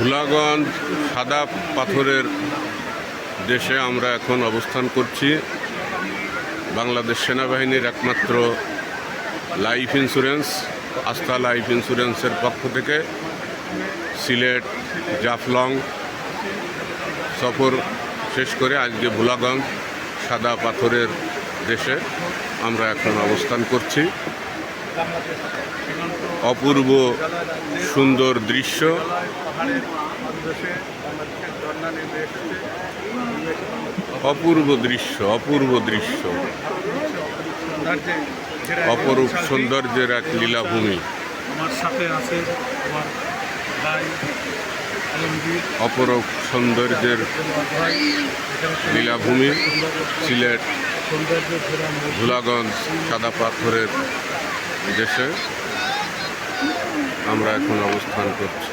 ভোলাগঞ্জ সাদা পাথরের দেশে আমরা এখন অবস্থান করছি। বাংলাদেশ সেনাবাহিনীর একমাত্র লাইফ ইন্স্যুরেন্স আস্থা লাইফ ইন্স্যুরেন্সের পক্ষ থেকে সিলেট, জাফলং সফর শেষ করে আজকে ভোলাগঞ্জ সাদা পাথরের দেশে আমরা এখন অবস্থান করছি। অপূর্ব সুন্দর দৃশ্য পাহাড়ের পাদদেশে বাংলাদেশের ঝর্ণা নেমে এসেছে অপূর্ব দৃশ্য অপূর্ব দৃশ্য। অপরূপ সৌন্দর্যের এক লীলাভূমি। আমার সাথে আছে আমার ভাই অপরূপ সৌন্দর্যের লীলাভূমি সিলেট। ভোলাগঞ্জ সাদা পাথরের দেশে। আমরা এখন অবস্থান করছি।